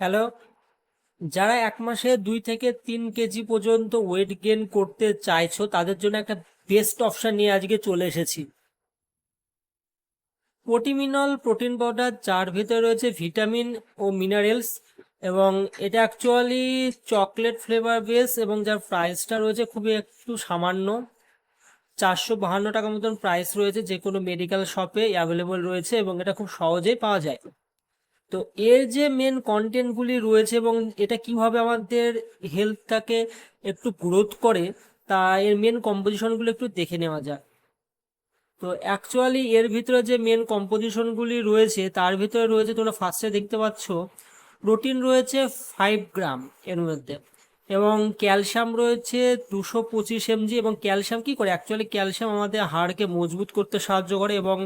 Hello যারা এক মাসে দুই থেকে তিন কেজি পর্যন্ত ওয়েট গেন করতে চাইছো, তাদের জন্য একটা বেস্ট অপশান নিয়ে আজকে চলে এসেছি। প্রোটিমিনল প্রোটিন পাউডার যার ভিতরে রয়েছে ভিটামিন ও মিনারেলস এবং এটা অ্যাকচুয়ালি চকলেট ফ্লেভার বেস এবং যার প্রাইসটা রয়েছে খুবই একটু সামান্য। চারশো বাহান্ন টাকা মতন প্রাইস রয়েছে যে কোনো মেডিকেল শপে অ্যাভেলেবল রয়েছে এবং এটা খুব সহজেই পাওয়া যায়। তো এর যে মেন কন্টেন্টগুলি রয়েছে এবং এটা কীভাবে আমাদের হেলথটাকে একটু গ্রোথ করে, তা এর মেন কম্পোজিশনগুলো একটু দেখে নেওয়া যাক। তো অ্যাকচুয়ালি এর ভিতরে যে মেন কম্পোজিশনগুলি রয়েছে, তার ভিতরে রয়েছে তোমরা ফার্স্টে দেখতে পাচ্ছ প্রোটিন রয়েছে ফাইভ গ্রাম এর মধ্যে। এবং ক্যালসিয়াম রয়েছে দুশো পঁচিশ এমজি এবং ক্যালসিয়াম কি করে? অ্যাকচুয়ালি ক্যালসিয়াম আমাদের হাড়কে মজবুত করতে সাহায্য করে এবং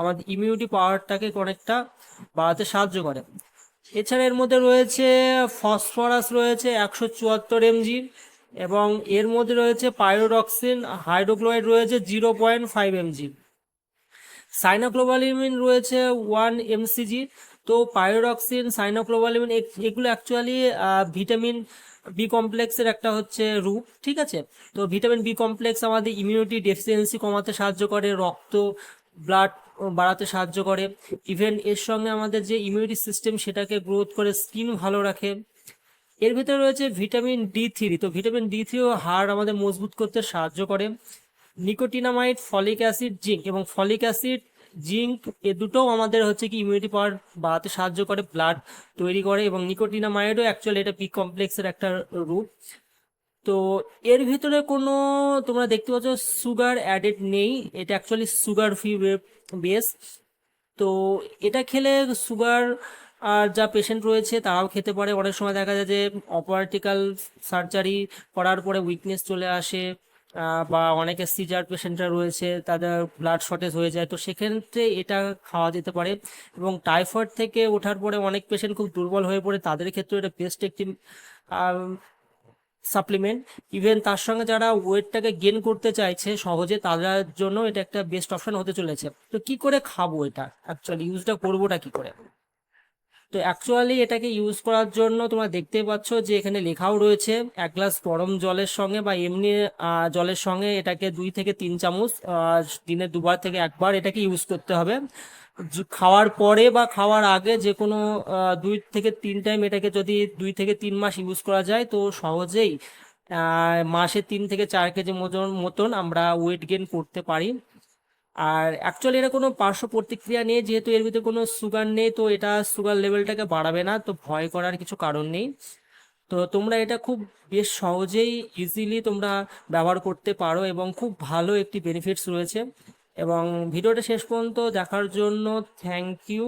আমাদের ইমিউনিটি পাওয়ারটাকে অনেকটা বাড়াতে সাহায্য করে। এছাড়া এর মধ্যে রয়েছে ফসফরাস রয়েছে একশো চুয়াত্তর এমজি এবং এর মধ্যে রয়েছে পাইরোডক্সিন হাইড্রোক্লোরাইড রয়েছে zero point five MG. Cyanocobalamin রয়েছে ওয়ান এমসিজি তো পাইরোডক্সিন সাইনোক্লোবালিমিন এগুলো অ্যাকচুয়ালি ভিটামিন বি কমপ্লেক্সের একটা হচ্ছে রূপ, ঠিক আছে? তো ভিটামিন বি কমপ্লেক্স আমাদের ইমিউনিটি ডেফিসিয়েন্সি কমাতে সাহায্য করে, রক্ত ব্লাড বাড়াতে সাহায্য করে। ইভেন এর সঙ্গে আমাদের যে ইমিউনিটি সিস্টেম সেটাকে গ্রোথ করে স্কিন ভালো রাখে। এর ভিতরে রয়েছে ভিটামিন ডি থ্রি তো ভিটামিন ডি থ্রিও হাড় আমাদের মজবুত করতে সাহায্য করে। নিকোটিনামাইড ফলিক অ্যাসিড, জিঙ্ক এবং ফলিক অ্যাসিড জিঙ্ক, এ দুটোও আমাদের হচ্ছে কি ইমিউনিটি পাওয়ার বাড়াতে সাহায্য করে ব্লাড তৈরি করে এবং নিকোটিনামাইডও অ্যাকচুয়ালি এটা বি কমপ্লেক্সের একটা রূপ। তো এর ভিতরে কোনো তোমরা দেখতে পাচ্ছ সুগার অ্যাডেড নেই, এটা অ্যাকচুয়ালি সুগার ফ্রি বেস তো এটা খেলে সুগার আর যা পেশেন্ট রয়েছে তারাও খেতে পারে। অনেক সময় দেখা যায় যে অপারেটিক্যাল সার্জারি করার পরে উইকনেস চলে আসে। বা অনেকে সিজার পেশেন্টরা রয়েছে, তাদের ব্লাড শর্টেজ হয়ে যায়, তো সেক্ষেত্রে এটা খাওয়া যেতে পারে। এবং টাইফয়েড থেকে ওঠার পরে অনেক পেশেন্ট খুব দুর্বল হয়ে পড়ে, তাদের ক্ষেত্রে এটা বেস্ট একটি সাপ্লিমেন্ট ইভেন তার সঙ্গে যারা ওয়েটটাকে গেন করতে চাইছে সহজে, তাদের জন্য এটা একটা বেস্ট অপশন হতে চলেছে। তো কি করে খাব এটা? অ্যাকচুয়ালি ইউজটা করবোটা কি করে? তো অ্যাকচুয়ালি এটাকে ইউজ করার জন্য তোমরা দেখতেই পাচ্ছ যে এখানে লেখাও রয়েছে এক গ্লাস গরম জলের সঙ্গে বা এমনি জলের সঙ্গে এটাকে দুই থেকে তিন চামচ দিনে দুবার থেকে একবার এটাকে ইউজ করতে হবে। খাওয়ার পরে বা খাওয়ার আগে যে কোনো দুই থেকে তিন টাইম এটাকে যদি দুই থেকে তিন মাস ইউজ করা যায় তো সহজেই মাসে তিন থেকে চার কেজি মতন মতন আমরা ওয়েট গেইন করতে পারি। আর অ্যাকচুয়ালি এটা কোনো পার্শ্ব প্রতিক্রিয়া নেই, যেহেতু এর ভিতরে কোনো সুগার নেই, তো এটা সুগার লেভেলটাকে বাড়াবে না, তো ভয় করার কিছু কারণ নেই। তো তোমরা এটা খুব বেশ সহজেই ইজিলি তোমরা ব্যবহার করতে পারো এবং খুব ভালো একটি বেনিফিটস রয়েছে। এবং ভিডিওটা শেষ পর্যন্ত দেখার জন্য থ্যাংক ইউ